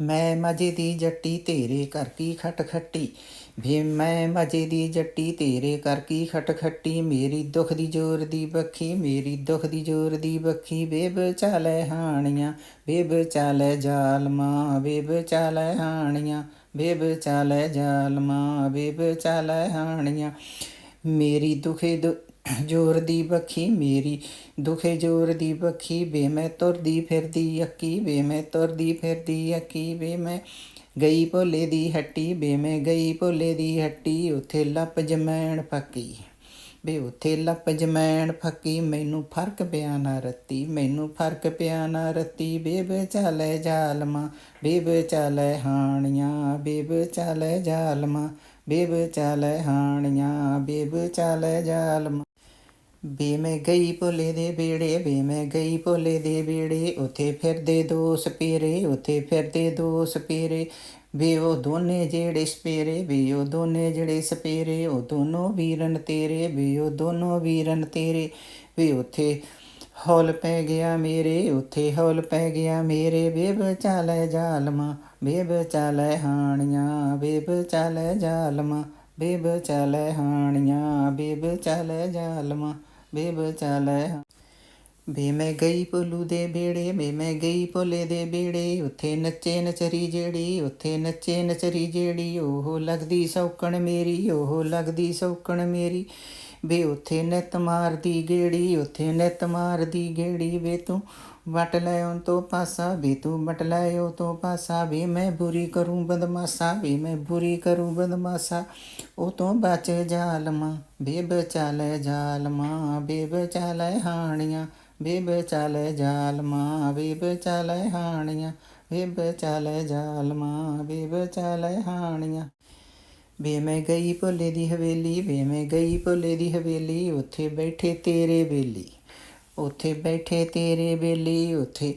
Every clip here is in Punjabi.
ਮੈਂ ਮਜੇ ਦੀ ਜੱਟੀ ਤੇਰੇ ਕਰ ਕੀ ਖਟ ਖੱਟੀ? ਵੇ ਮੈਂ ਮਜੇ ਦੀ ਜੱਟੀ ਤੇਰੇ ਕਰ ਕੀ ਖਟ ਖੱਟੀ? ਮੇਰੀ ਦੁੱਖ ਦੀ ਜੋਰ ਦੀ ਬੱਖੀ, ਮੇਰੀ ਦੁੱਖ ਦੀ ਜੋਰ ਦੀ ਬੱਖੀ ਬੇਬ ਚਾਲੇ ਹਾਣੀਆਂ ਬੇਬ ਚਾਲੇ ਜਾਲਮਾ ਬੇਬ ਚਾਲੇ ਹਾਣੀਆਂ ਬੇਬ ਚਾਲੇ ਜਾਲਮਾ ਬੇਬ ਚਾਲੇ ਹਾਣੀਆਂ। ਮੇਰੀ ਦੁਖੇ ਦੁ ਜੋਰ ਦੀ ਬੱਖੀ ਮੇਰੀ, ਦੁਖੇ ਜੋਰ ਦੀ ਬੱਖੀ ਵੇ ਮੈਂ ਤੁਰਦੀ ਫਿਰਦੀ ਅੱਕੀ ਵੇ ਮੈਂ ਤੁਰਦੀ ਫਿਰਦੀ ਅੱਕੀ ਵੇ ਮੈਂ ਗਈ ਭੋਲੇ ਦੀ ਹੱਟੀ, ਵੇ ਮੈਂ ਗਈ ਭੋਲੇ ਦੀ ਹੱਟੀ, ਉਥੇ ਲੱਪ ਜਮੈਣ ਫੱਕੀ। ਵੇ ਉਥੇ ਲੱਪ ਜਮੈਣ ਫੱਕੀ, ਮੈਨੂੰ ਫ਼ਰਕ ਪਿਆ ਨਾ ਰੱਤੀ, ਮੈਨੂੰ ਫ਼ਰਕ ਪਿਆ ਨਾ ਰੱਤੀ ਬੇਬ ਚਾਲੇ ਜਾਲਮਾ ਬੇਬ ਚਾਲੇ ਹਾਣੀਆਂ ਬੇਬ ਚਾਲੇ ਜਾਲਮਾ ਬੇਬ ਚਾਲੇ ਹਾਣੀਆਂ ਬੇਬ ਚਾਲੇ ਜਾਲਮਾ। ਬੇ ਮੈਂ ਗਈ ਭੋਲੇ ਦੇ ਬੇੜੇ ਬੇ ਮੈਂ ਗਈ ਭੋਲੇ ਦੇ ਬੇੜੇ ਉਥੇ ਫਿਰਦੇ ਦੋ ਸਪੇਰੇ ਉਥੇ ਫਿਰਦੇ ਦੋ ਸਪੇਰੇ ਵੇ ਉਹ ਦੋਨੇ ਜਿਹੜੇ ਸਪੇਰੇ, ਵੇ ਉਹ ਦੋਨੇ ਜਿਹੜੇ ਸਪੇਰੇ, ਉਹ ਦੋਨੋਂ ਵੀਰਨ ਤੇਰੇ, ਵੇ ਉਹ ਦੋਨੋਂ ਵੀਰਨ ਤੇਰੇ। ਵੇ ਉਥੇ ਹੌਲ ਪੈ ਗਿਆ ਮੇਰੇ, ਉਥੇ ਹੌਲ ਪੈ ਗਿਆ ਮੇਰੇ। ਬੇਬ ਚਾਲੇ ਜਾਲਮਾ ਬੇਬ ਚਾਲੇ ਹਾਣੀਆਂ ਬੇਬ ਚਾਲੇ ਜਾਲਮਾ ਬੇਬ ਚਾਲੇ ਹਾਣੀਆਂ ਬੇਬ ਚਾਲੇ ਜਾਲਮਾ। ਬੇਬ ਚਾਲੇ ਵੇ ਮੈਂ ਗਈ ਭੋਲੂ ਦੇ ਬੇੜੇ, ਵੇ ਮੈਂ ਗਈ ਭੋਲੇ ਦੇ ਬੇੜੇ, ਉੱਥੇ ਨੱਚੇ ਨਚਰੀ ਜਿਹੜੀ, ਉੱਥੇ ਨੱਚੇ ਨਚਰੀ ਜਿਹੜੀ, ਉਹ ਲੱਗਦੀ ਸੌਕਣ ਮੇਰੀ, ਉਹ ਲੱਗਦੀ ਸੌਕਣ ਮੇਰੀ। ਵੇ ਉੱਥੇ ਨਿਤ ਮਾਰਦੀ ਗੇੜੀ, ਉੱਥੇ ਨਿਤ ਮਾਰਦੀ ਗੇੜੀ, ਵੇ ਤੂੰ ਵਟ ਲੈ ਉਨ ਤੋਂ ਪਾਸਾ, ਵੀ ਤੂੰ ਵਟ ਲੈ ਉਹ ਤੋਂ ਪਾਸਾ, ਵੀ ਮੈਂ ਬੁਰੀ ਕਰੂੰ ਬਦਮਾਸ਼ਾ, ਵੀ ਮੈਂ ਬੁਰੀ ਕਰੂੰ ਬਦਮਾਸ਼ਾ, ਉਹ ਤੋਂ ਬਚ ਜਾਲਮਾ ਬੇਬ ਚਾਲੇ ਜਾਲਮਾ ਬੇਬ ਚਾਲੇ ਹਾਣੀਆਂ ਬੇਬ ਚਾਲੇ ਜਾਲਮਾ ਬੇਬ ਚਾਲੇ ਹਾਣੀਆਂ ਬੇਬ ਚਾਲੇ ਜਾਲਮਾ ਬੇਬ ਚਾਲੇ ਹਾਣੀਆਂ। ਵੇ ਮੈਂ ਗਈ ਭੋਲੇ ਦੀ ਹਵੇਲੀ, ਵੇ ਮੈਂ ਗਈ ਭੋਲੇ ਦੀ ਹਵੇਲੀ, ਉੱਥੇ ਬੈਠੇ ਤੇਰੇ ਬੇਲੀ। ਉੱਥੇ ਬੈਠੇ ਤੇਰੇ ਬੇਲੀ, ਉੱਥੇ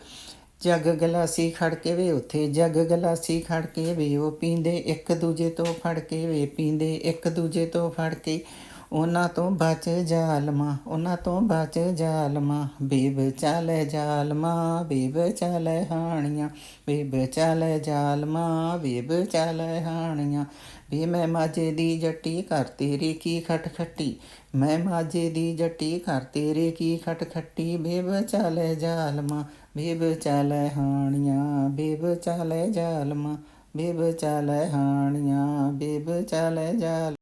ਜਗ ਗਲਾਸੀ ਖੜ ਕੇ ਵੇ, ਉੱਥੇ ਜੱਗ ਗਲਾਸੀ ਖੜ ਕੇ ਵੇ, ਉਹ ਪੀਂਦੇ ਇੱਕ ਦੂਜੇ ਤੋਂ ਫੜ ਕੇ ਵੇ, ਪੀਂਦੇ ਇੱਕ ਦੂਜੇ ਤੋਂ ਫੜ ਕੇ। ਉਹਨਾਂ ਤੋਂ ਬਚ ਜਾਲਮਾ, ਉਹਨਾਂ ਤੋਂ ਬਚ ਜਾਲਮਾ। ਬੇਬ ਚਾਲੇ ਜਾਲਮਾ, ਬੇਬ ਚਾਲੇ ਹਾਣੀਆਂ। ਬੇਬ ਚਾਲੇ ਜਾਲਮਾ, ਬੇਬ ਚਾਲੇ ਹਾਣੀਆਂ। ਵੇ ਮੈਂ ਮਾਝੇ ਦੀ ਜੱਟੀ ਘਰ ਤੇਰੀ ਕੀ ਖਟ ਖੱਟੀ? ਮੈਂ ਮਾਝੇ ਦੀ ਜੱਟੀ ਘਰ ਤੇਰੇ ਕੀ ਖਟ ਖੱਟੀ? ਬੇਬ ਚਾਲੇ ਜਾਲਮਾ, ਬੇਬ ਚਾਲੇ ਹਾਣੀਆਂ। ਬੇਬ ਚਾਲੇ ਜਾਲਮਾ, ਬੇਬ ਚਾਲੇ ਹਾਣੀਆਂ। ਬੇਬ ਚਾਲੇ ਜਾਲ